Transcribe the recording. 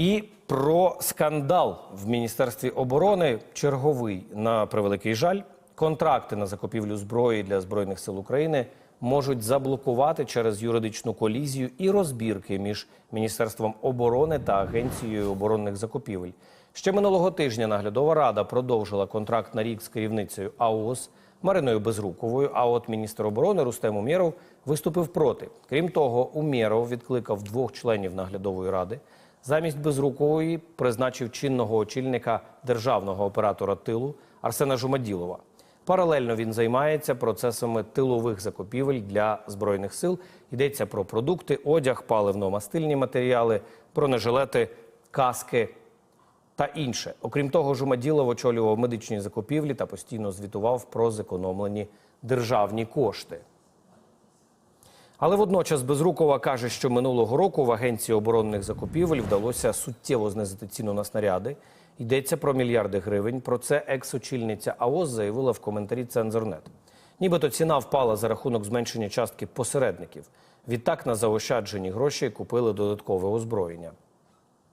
І про скандал в Міністерстві оборони черговий на превеликий жаль. Контракти на закупівлю зброї для збройних сил України можуть заблокувати через юридичну колізію і розбірки між Міністерством оборони та Агенцією оборонних закупівель. Ще минулого тижня наглядова рада продовжила контракт на рік з керівницею АОС Мариною Безруковою. А от міністр оборони Рустем Умєров виступив проти. Крім того, Умєров відкликав двох членів наглядової ради. Замість Безрукової призначив чинного очільника державного оператора тилу Арсена Жумаділова. Паралельно він займається процесами тилових закупівель для збройних сил. Йдеться про продукти, одяг, паливно-мастильні матеріали, бронежилети, каски та інше. Окрім того, Жумаділов очолював медичні закупівлі та постійно звітував про зекономлені державні кошти. Але водночас Безрукова каже, що минулого року в агенції оборонних закупівель вдалося суттєво знизити ціну на снаряди. Йдеться про мільярди гривень. Про це екс-очільниця АОС заявила в коментарі Цензорнет. Нібито ціна впала за рахунок зменшення частки посередників. Відтак на заощаджені гроші купили додаткове озброєння.